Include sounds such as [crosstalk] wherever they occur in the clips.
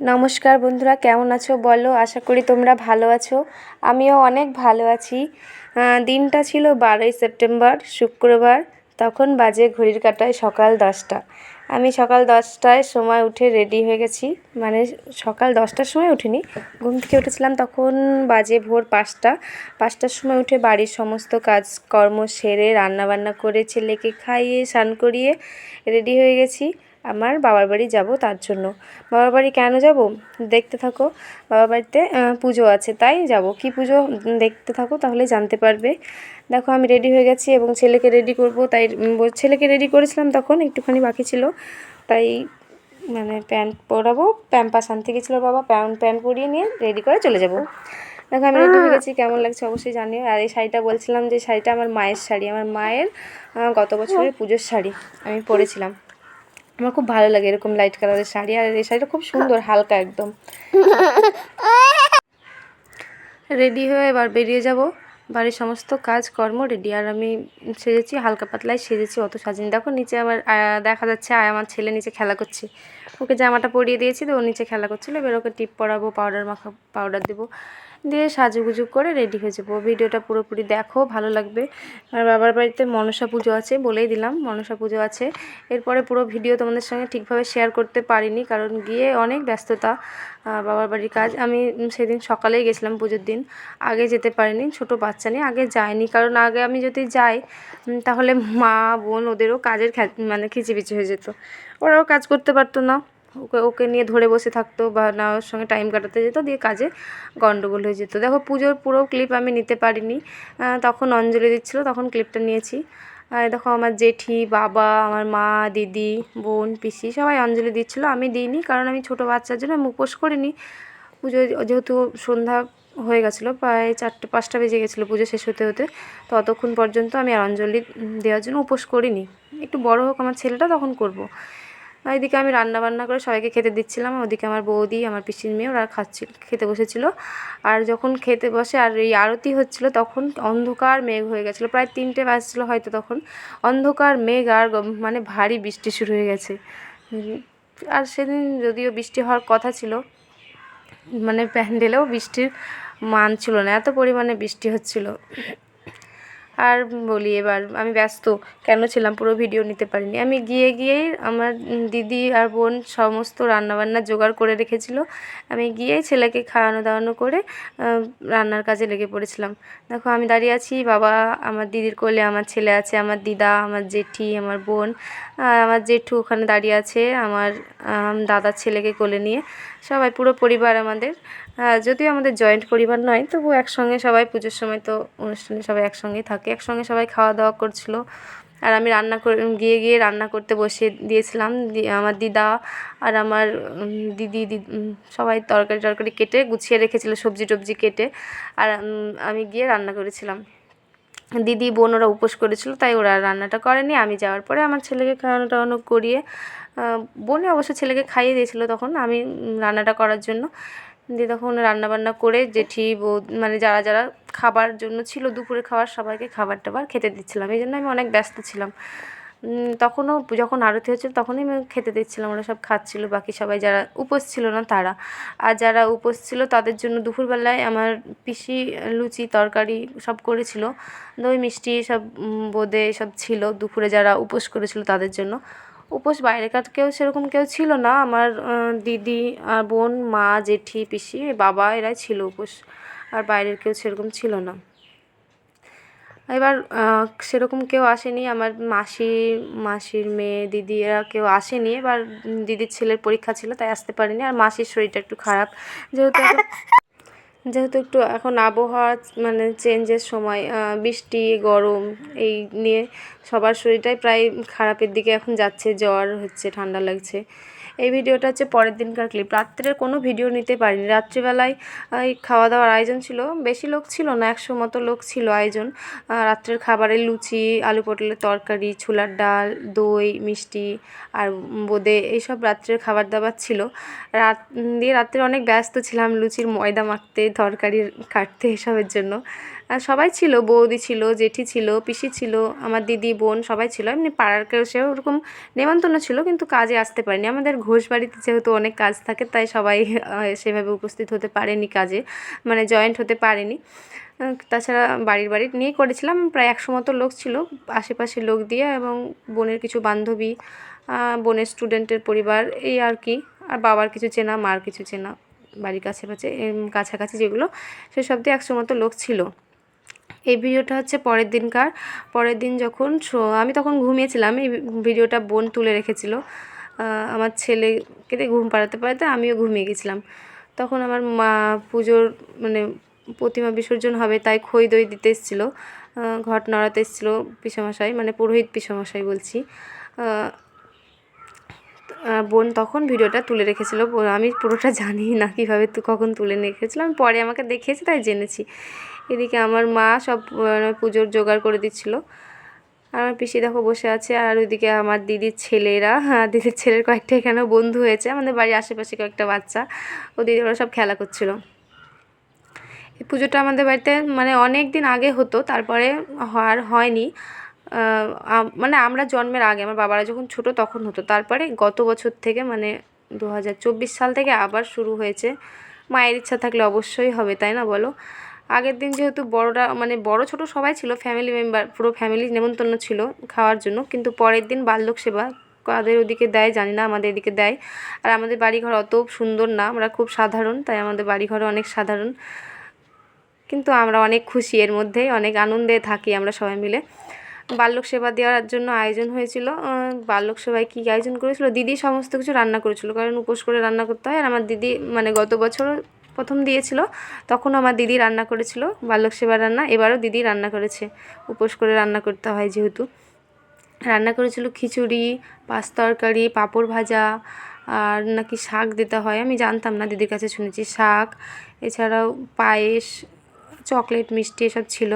নমস্কার বন্ধুরা, কেমন আছো বলো? আশা করি তোমরা ভালো আছো। আমিও অনেক ভালো আছি। দিনটা ছিল বারোই সেপ্টেম্বর, শুক্রবার। তখন বাজে ঘড়ির কাটায় সকাল দশটা। আমি সকাল দশটায় সময় উঠে রেডি হয়ে গেছি। মানে সকাল দশটার সময় উঠিনি। ঘুম থেকে উঠেছিলাম তখন বাজে ভোর পাঁচটা। পাঁচটার সময় উঠে বাড়ির সমস্ত কাজকর্ম সেরে রান্নাবান্না করে ছেলেকে খাইয়ে, স্নান করিয়ে রেডি হয়ে গেছি। আমার বাবার বাড়ি যাব তার জন্য। বাবার বাড়ি কেন যাব? দেখতে থাকো। বাবার বাড়িতে পুজো আছে তাই যাব। কি পুজো? দেখতে থাকো তাহলে জানতে পারবে। দেখো আমি রেডি হয়ে গেছি এবং ছেলেকে রেডি করব তাই ছেলেকে রেডি করেছিলাম তখন একটুখানি বাকি ছিল। তাই মানে প্যান্ট পরাবো প্যাম্পাস আনতে গেছিল বাবা প্যান্ট প্যান্ট পরিয়ে নিয়ে রেডি করে চলে যাব। দেখো আমি রেডি হয়ে গেছি কেমন লাগছে অবশ্যই জানিও। আর এই শাড়িটা বলছিলাম যে শাড়িটা আমার মায়ের শাড়ি। আমার মায়ের গত বছরের পুজোর শাড়ি আমি পরেছিলাম। আমার খুব ভালো লাগে এরকম লাইট কালারের শাড়ি, আর এই শাড়িটা খুব সুন্দর, হালকা একদম। রেডি হয়ে এবার বেরিয়ে যাব। বাড়ির সমস্ত কাজ, কর্ম রেডি আর আমি সেজেছি, হালকা পাতলায় সেজেছি, অত সাজিনি। দেখো, নিচে আবার দেখা যাচ্ছে, আয় আমার ছেলে নিচে খেলা করছে। ওকে জামাটা পরিয়ে দিয়েছি, তো ও নিচে খেলা করছিল। এবার ওকে টিপ পরাবো পাউডার মাখা পাউডার দেবো। দিয়ে সাজুগুজু করে রেডি হয়ে যাব। ভিডিওটা পুরোপুরি দেখো, ভালো লাগবে। আর বাবার বাড়িতে মনসা পুজো আছে বলেই দিলাম, মনসা পুজো আছে। এরপরে পুরো ভিডিও তোমাদের সঙ্গে ঠিকভাবে শেয়ার করতে পারিনি, কারণ গিয়ে অনেক ব্যস্ততা বাবার বাড়ির কাজ। আমি সেদিন সকালেই গেছিলাম পুজোর দিন, আগে যেতে পারিনি, ছোট বাচ্চা নিয়ে আগে যাইনি, কারণ আগে আমি যদি যাই তাহলে মা, বোন ওদেরও কাজের মানে খিচিবিচি হয়ে যেত। ওরাও কাজ করতে পারতো না। ওকে ওকে নিয়ে ধরে বসে থাকতো বা না ওর সঙ্গে টাইম কাটাতে যেত, দিয়ে কাজে গন্ডগোল হয়ে যেত। দেখো, পুজোর পুরো ক্লিপ আমি নিতে পারিনি। তখন অঞ্জলি দিচ্ছিল, তখন ক্লিপটা নিয়েছি। আর দেখো, আমার জেঠি, বাবা, আমার মা, দিদি, বোন, পিসি সবাই অঞ্জলি দিচ্ছিল। আমি দিইনি, কারণ আমি ছোটো বাচ্চার জন্য আমি উপোস করিনি। পুজো যেহেতু সন্ধ্যা হয়ে গেছিল, প্রায় চারটে, পাঁচটা বেজে গেছিল পুজো শেষ হতে হতে ততক্ষণ পর্যন্ত আমি আর অঞ্জলি দেওয়ার জন্য উপোস করিনি। একটু বড় হোক আমার ছেলেটা, তখন করব। এদিকে আমি রান্না বান্না করে সবাইকে খেতে দিচ্ছিলাম ওদিকে আমার বৌদি, আমার পিসির মেয়ে, ওরা খাচ্ছিল, খেতে বসেছিল। আর যখন খেতে বসে, আর এই আরতি হচ্ছিল, তখন অন্ধকার মেঘ হয়ে গেছিল। প্রায় তিনটে বাজছিল হয়তো তখন। অন্ধকার মেঘ আর মানে ভারী বৃষ্টি শুরু হয়ে গেছে। আর সেদিন যদিও বৃষ্টি হওয়ার কথা ছিল মানে প্যান্ডেলেও বৃষ্টির মান ছিল না, এত পরিমাণে বৃষ্টি হচ্ছিল। আর বলি এবার আমি ব্যস্ত, কেন ছিলাম পুরো ভিডিও নিতে পারিনি। আমি গিয়ে গিয়েই আমার দিদি আর বোন সমস্ত রান্নাবান্না জোগাড় করে রেখেছিল। আমি গিয়েই ছেলেকে খাওয়ানো দাওয়ানো করে রান্নার কাজে লেগে পড়েছিলাম। দেখো আমি দাঁড়িয়ে আছি, বাবা আমার দিদির কোলে, আমার ছেলে আছে, আমার দিদা, আমার জেঠি, আমার বোন আমার জেঠু ওখানে দাঁড়িয়ে আছে, আমার দাদার ছেলেকে কোলে নিয়ে। সবাই, পুরো পরিবার আমাদের। যদিও আমাদের জয়েন্ট পরিবার নয়, তবু একসঙ্গে সবাই পুজোর সময় তো অনুষ্ঠানে সবাই একসঙ্গেই থাকে। একসঙ্গে সবাই খাওয়া দাওয়া করছিল। আর আমি রান্না করে, গিয়ে গিয়ে রান্না করতে বসে দিয়েছিলাম। আমার দিদা আর আমার দিদ সবাই তরকারি টরকারি কেটে গুছিয়ে রেখেছিল সবজি টবজি কেটে। আর আমি গিয়ে রান্না করেছিলাম। দিদি বোন ওরা উপোস করেছিল, তাই ওরা রান্নাটা করেনি। আমি যাওয়ার পরে আমার ছেলেকে খাওয়ানো টাওয়ানো করিয়ে বোনে অবশ্য ছেলেকে খাইয়ে দিয়েছিল তখন, আমি রান্নাটা করার জন্য। দিয়ে তখন রান্নাবান্না করে জেঠি মানে যারা যারা খাবার জন্য ছিল, দুপুরে খাবার সবাইকে খাবার টাবার খেতে দিচ্ছিলাম। এই জন্য আমি অনেক ব্যস্ত ছিলাম। তখনও যখন আরতি হচ্ছিল তখনই আমি খেতে দিচ্ছিলাম, ওরা সব খাচ্ছিল, বাকি সবাই যারা উপোস ছিল না তারা। আর যারা উপোস ছিল তাদের জন্য দুপুরবেলায় আমার পিসি, লুচি, তরকারি সব করেছিল। দই, মিষ্টি সব বোঁদে সব ছিল, দুপুরে যারা উপোস করেছিল তাদের জন্য। উপোস বাইরেকার কেউ সেরকম কেউ ছিল না, আমার দিদি আর বোন, মা, জেঠি, পিসি, বাবা এরাই ছিল উপোস। আর বাইরের কেউ সেরকম ছিল না। এবার সেরকম কেউ আসেনি। আমার মাসি মাসির মেয়ে দিদি এরা কেউ আসেনি। এবার দিদির ছেলের পরীক্ষা ছিল তাই আসতে পারিনি। আর মাসির শরীরটা একটু খারাপ। যেহেতু [laughs] যেহেতু একটু এখন আবহাওয়া মানে চেঞ্জের সময় বৃষ্টি গরম এই নিয়ে সবার শরীরটাই প্রায় খারাপের দিকে এখন যাচ্ছে। জ্বর হচ্ছে ঠান্ডা লাগছে। এই ভিডিওটা হচ্ছে পরের দিনকার ক্লিপ রাত্রের কোনো ভিডিও নিতে পারিনি। রাত্রিবেলায় খাওয়া দাওয়ার আয়োজন ছিল। বেশি লোক ছিল না, একশো মতো লোক ছিল আয়োজন। রাত্রের খাবারে লুচি, আলু পটলের তরকারি, ছোলার ডাল, দই, মিষ্টি আর বোঁদে এইসব রাত্রের খাবার দাবার ছিল। রাত দিয়ে রাত্রে অনেক ব্যস্ত ছিলাম লুচির ময়দা মাখতে তরকারি কাটতে এসবের জন্য। সবাই ছিল বৌদি ছিল জেঠি ছিল পিসি ছিল আমার দিদি বোন সবাই ছিল। এমনি পাড়ার কেউ সেও ওরকম নেমন্তন্ন ছিল কিন্তু কাজে আসতে পারেনি। আমাদের ঘোষ বাড়িতে যেহেতু অনেক কাজ থাকে তাই সবাই সেভাবে উপস্থিত হতে পারেনি কাজে মানে জয়েন্ট হতে পারেনি। তাছাড়া বাড়ির বাড়ি নিয়ে করেছিলাম প্রায় একশো মতো লোক ছিল আশেপাশে লোক দিয়ে এবং বোনের কিছু বান্ধবী বোনের স্টুডেন্টের পরিবার এই আর কি। আর বাবার কিছু চেনা মার কিছু চেনা বাড়ির কাছে এম, কাছাকাছি যেগুলো সেসব দিয়ে একশো মতো লোক ছিল। এই ভিডিওটা হচ্ছে পরের দিনকার। পরের দিন যখন আমি তখন ঘুমিয়েছিলাম, এই ভিডিওটা বোন তুলে রেখেছিল। আমার ছেলেকে ঘুম পাড়াতে পাড়াতে আমিও ঘুমিয়ে গেছিলাম। তখন আমার মা পুজোর মানে প্রতিমা বিসর্জন হবে তাই খই দই দিতে এসেছিল। ঘট নাড়াতে এসেছিল পিসামশাই মানে পুরোহিত পিসামশাই বলছি। বোন তখন ভিডিওটা তুলে রেখেছিল। আমি পুরোটা জানি না কীভাবে কখন তুলে রেখেছিলাম। পরে আমাকে দেখিয়েছে, তাই জেনেছি। এদিকে আমার মা সব পুজোর জোগাড় করে দিচ্ছিল। আর আমার পিসি দেখো বসে আছে, আর ওইদিকে আমার দিদির ছেলেরা হ্যাঁ দিদির ছেলের কয়েকটা এখানেও বন্ধু হয়েছে। আমাদের বাড়ির আশেপাশে কয়েকটা বাচ্চা। ও দিদি, ওরা সব খেলা করছিল। এই পুজোটা আমাদের বাড়িতে মানে অনেক দিন আগে হতো, তারপরে আর হয়নি। মানে আমরা জন্মের আগে, আমার বাবারা যখন ছোট তখন হতো। তারপরে গত বছর থেকে মানে দু হাজার চব্বিশ সাল থেকে আবার শুরু হয়েছে। মায়ের ইচ্ছা থাকলে অবশ্যই হবে, তাই না বলো? আগের দিন যেহেতু বড়রা মানে বড় ছোট সবাই ছিল ফ্যামিলি মেম্বার পুরো ফ্যামিলি নেমন্তন্ন ছিল খাওয়ার জন্য। কিন্তু পরের দিন বাল্যক সেবা কাদের ওদিকে দেয় জানি না, আমাদের এদিকে দেয়। আর আমাদের বাড়িঘর অত সুন্দর না, আমরা খুব সাধারণ, তাই আমাদের বাড়িঘর অনেক সাধারণ। কিন্তু আমরা অনেক খুশি, এর মধ্যেই অনেক আনন্দে থাকি আমরা সবাই মিলে। বাল্যক সেবা দেওয়ার জন্য আয়োজন হয়েছিল। বাল্যক সেবায় কী আয়োজন করেছিল? দিদি সমস্ত কিছু রান্না করেছিল, কারণ উপোস করে রান্না করতে হয়। আর আমার দিদি মানে গত বছর প্রথম দিয়েছিল, তখন আমার দিদি রান্না করেছিল বাল্যক সেবা রান্না, এবারও দিদি রান্না করেছে। উপোস করে রান্না করতে হয় যেহেতু। রান্না করেছিল খিচুড়ি, পাঁচ তরকারি, পাঁপড় ভাজা, আর নাকি শাক দিতে হয়। আমি জানতাম না, দিদির কাছে শুনেছি শাক। এছাড়াও পায়েস, চকলেট, মিষ্টি এসব ছিল।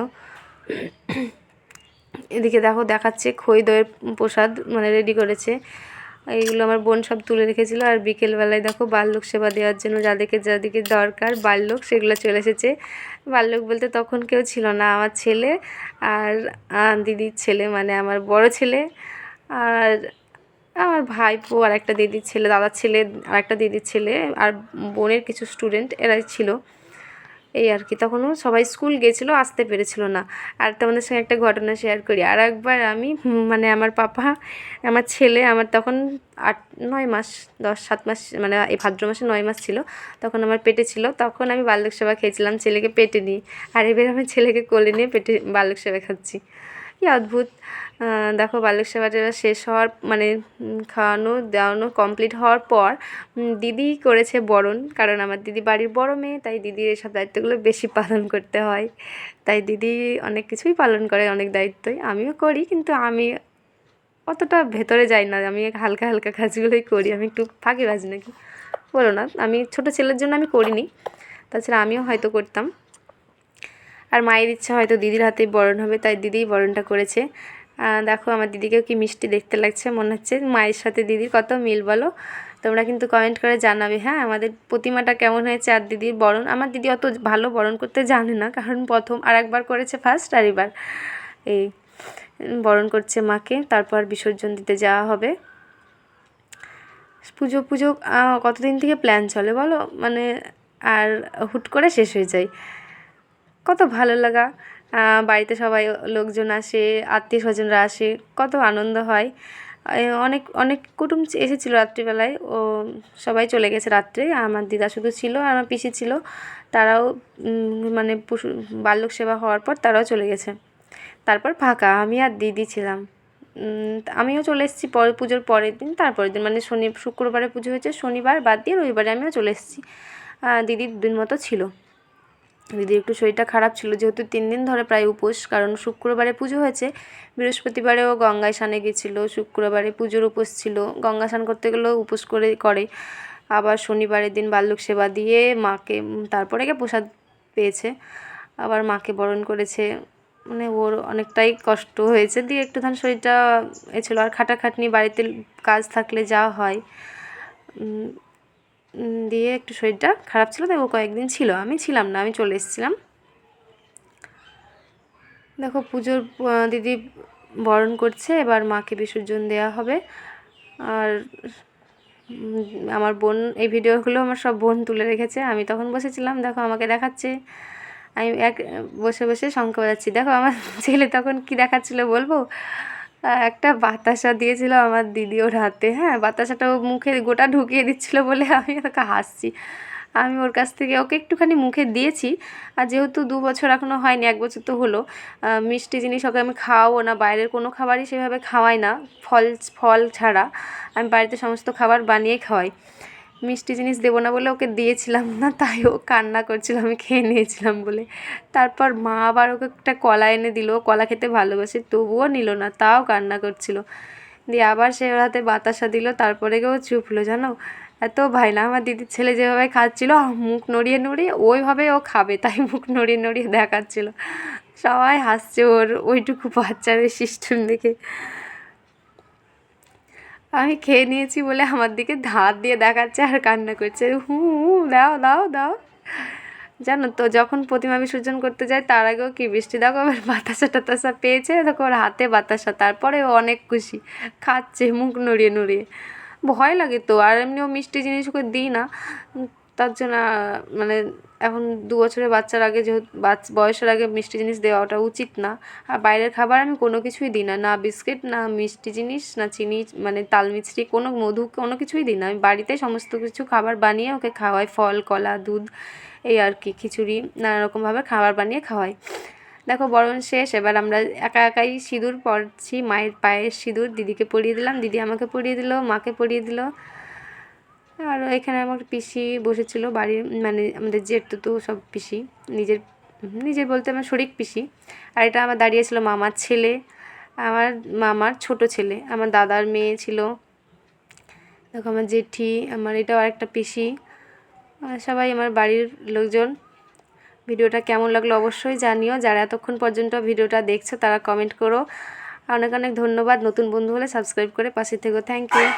এদিকে দেখো দেখাচ্ছে খই দইয়ের প্রসাদ মানে রেডি করেছে। এইগুলো আমার বোন সব তুলে রেখেছিল আর বিকেলবেলায় দেখো বাল্যক সেবা দেওয়ার জন্য যাদেরকে যাদেরকে দরকার বাল্যক সেগুলো চলে এসেছে। বাল্যক বলতে তখন কেউ ছিল না, আমার ছেলে আর দিদির ছেলে মানে আমার বড় ছেলে আর আমার ভাইপো আর একটা দিদির ছেলে, দাদার ছেলে আর একটা দিদির ছেলে আর বোনের কিছু স্টুডেন্ট এরাই ছিল। এই আর কি। তখনও সবাই স্কুল গেছিল, আসতে পেরেছিল না। আর তোমাদের সঙ্গে একটা ঘটনা শেয়ার করি। আর একবার আমি মানে আমার পাপা, আমার ছেলে, আমার তখন আট, নয় মাস, দশ, সাত মাস মানে এই ভাদ্র মাসে নয় মাস ছিল, তখন আমার পেটে ছিল। তখন আমি বাল্যক সেবা খেয়েছিলাম, ছেলেকে পেটে নিয়ে। আর এবার আমি ছেলেকে কোলে নিয়ে পেটে বাল্যক সেবা খাচ্ছি। কি অদ্ভুত। দেখো বাল্যক সেবাটা শেষ হওয়ার মানে খাওয়ানো, দেওয়ানো কমপ্লিট হওয়ার পর দিদি করেছে বরণ, কারণ আমার দিদি বাড়ির বড় মেয়ে, তাই দিদির এসব দায়িত্বগুলো বেশি পালন করতে হয়। তাই দিদি অনেক কিছুই পালন করে, অনেক দায়িত্বই আমিও করি, কিন্তু আমি অতটা ভেতরে যাই না, আমি হালকা হালকা কাজগুলোই করি, আমি একটু ফাঁকিবাজ নাকি? বলো না, আমি ছোট ছেলের জন্য আমি করিনি, তাছাড়া আমিও হয়তো করতাম। আর মায়ের ইচ্ছা হয়তো দিদির হাতেই বরণ হবে, তাই দিদিই বরণটা করেছে। দেখো আমার দিদিকেও কি মিষ্টি দেখতে লাগছে, মনে হচ্ছে মায়ের সাথে দিদির কত মিল বলো। তোমরা কিন্তু কমেন্ট করে জানাবে হ্যাঁ? আমাদের প্রতিমাটা কেমন হয়েছে আর দিদির বরণ? আমার দিদি অত ভালো বরণ করতে জানে না, কারণ প্রথম আর একবার করেছে ফার্স্ট আর এবার। এই বরণ করছে মাকে, তারপর বিসর্জন দিতে যাওয়া হবে। পুজো পুজো কতদিন থেকে প্ল্যান চলে বলো? মানে আর হুট করে শেষ হয়ে যায়। কত ভালো লাগা। বাড়িতে সবাই লোকজন আসে, আত্মীয় স্বজনরা আসে, কত আনন্দ হয়। অনেক অনেক কুটুম এসেছিল রাত্রিবেলায়, ও সবাই চলে গেছে রাত্রে, আমার দিদা শুধু ছিল আর আমার পিসি ছিল। তারাও মানে পশু, বাল্যক সেবা হওয়ার পর তারাও চলে গেছে। তারপর ফাঁকা, আমি আর দিদি ছিলাম। আমিও চলে এসেছি পরে, পুজোর পরের দিন, তারপরের দিন মানে শনি, শুক্রবারে পুজো হয়েছে, শনিবার বাদ দিয়ে রবিবারে আমিও চলে এসেছি। দিদির দিন মতো ছিল। দিদির একটু শরীরটা খারাপ ছিল। যেহেতু তিন দিন ধরে প্রায় উপোস, কারণ শুক্রবারে পুজো হয়েছে। বৃহস্পতিবারেও গঙ্গায় স্নানে গেছিল, শুক্রবারে পুজোর উপোস ছিল। গঙ্গা স্নান করতে গেলেও উপোস করে করে। আবার শনিবারের দিন বাল্যক সেবা দিয়ে মাকে, তারপরে গিয়ে প্রসাদ পেয়েছে। আবার মাকে বরণ করেছে। মানে ওর অনেকটাই কষ্ট হয়েছে। দিয়ে একটু ধান শরীরটা এ ছিল। আর খাটাখাটনি, বাড়িতে কাজ থাকলে যা হয়। দিয়ে একটু শরীরটা খারাপ ছিল, তাই ও কয়েকদিন ছিল। আমি ছিলাম না, আমি চলে এসেছিলাম। দেখো, পুজোর দিদি বরণ করছে, এবার মাকে বিসর্জন দেওয়া হবে। আর আমার বোন, এই ভিডিওগুলো আমার সব বোন তুলে রেখেছে। আমি তখন বসেছিলাম, দেখো, আমাকে দেখাচ্ছে। আমি এক, বসে বসে শঙ্খ বাজাচ্ছি। দেখো, আমার [laughs] ছেলে তখন কি দেখাচ্ছিল বলব? একটা বাতাসা দিয়েছিল আমার দিদি ওর হাতে হ্যাঁ? বাতাসাটা ও মুখে গোটা ঢুকিয়ে দিচ্ছিল বলে আমি ওকে হাসছি। আমি ওর কাছ থেকে ওকে একটুখানি মুখে দিয়েছি। আর যেহেতু দু বছর এখনও হয়নি, এক বছর তো হলো মিষ্টি জিনিস ওকে আমি খাওয়াবো না, বাইরের কোনো খাবারই সেভাবে খাওয়াই না ফল ফল ছাড়া। আমি বাড়িতে সমস্ত খাবার বানিয়ে খাওয়াই। মিষ্টি জিনিস দেবো না বলে ওকে দিয়েছিলাম না, তাই ও কান্না করছিল, আমি খেয়ে নিয়েছিলাম বলে। তারপর মা আবার ওকে একটা কলা এনে দিল কলা খেতে ভালোবাসে, তবুও নিল না, তাও কান্না করছিল। দিয়ে আবার সে হাতে বাতাসা দিল, তারপরে কেউ চুপ হলো, জানো? এত ভাই না, আমার দিদির ছেলে যেভাবে খাচ্ছিল মুখ নড়িয়ে নড়িয়ে ওইভাবে ও খাবে, তাই মুখ নড়িয়ে নড়িয়ে দেখাচ্ছিল। সবাই হাসছে ওর, ওইটুকু বাচ্চার সিস্টেম দেখে। আমি খেয়ে নিয়েছি বলে আমার দিকে ধার দিয়ে দেখাচ্ছে আর কান্না করছে। হু, দাও দাও দাও। জানো তো, যখন প্রতিমা বিসর্জন করতে যায়, তার আগেও কি বৃষ্টি? দেখো আবার বাতাসা টাতাসা পেয়েছে, দেখো, ওর হাতে বাতাসা, তারপরে ও অনেক খুশি। খাচ্ছে, মুখ নড়িয়ে নড়িয়ে। ভয় লাগে তো, আর এমনিও মিষ্টি জিনিস ওকে দিই না। তার জন্য মানে এখন দু বছরের বাচ্চার আগে যেহেতু বয়সের আগে মিষ্টি জিনিস দেওয়াটা উচিত না। আর বাইরের খাবার আমি কোনো কিছুই দিই না। না বিস্কিট, না মিষ্টি জিনিস, না চিনি মানে তাল মিছরি, কোনো মধু, কোনো কিছুই দিই না। আমি বাড়িতে সমস্ত কিছু খাবার বানিয়ে ওকে খাওয়াই। ফল, কলা, দুধ, এই আর কি, খিচুড়ি, নানা রকমভাবে খাবার বানিয়ে খাওয়াই। দেখো, বরণ শেষ। এবার আমরা একা একাই সিঁদুর পরছি। মায়ের পায়ের সিঁদুর। দিদিকে পরিয়ে দিলাম। দিদি আমাকে পরিয়ে দিল, মাকে পরিয়ে দিল। আর এখানে আমার পিসি বসেছিল, বাড়ির মানে আমাদের জেঠু তো সব পিসি, নিজের নিজের বলতে আমার শরিক পিসি। আর এটা আমার দাঁড়িয়েছিল মামার ছেলে, আমার মামার ছোট ছেলে, আমার দাদার মেয়ে ছিল, দেখো আমার জেঠি, আমার এটাও আরেকটা পিসি। সবাই আমার বাড়ির লোকজন, ভিডিওটা কেমন লাগল অবশ্যই জানিও। যারা এতক্ষণ পর্যন্ত ভিডিওটা দেখছ তারা কমেন্ট করো। অনেক অনেক ধন্যবাদ। নতুন বন্ধু হলে সাবস্ক্রাইব করে পাশে থেকো। Thank you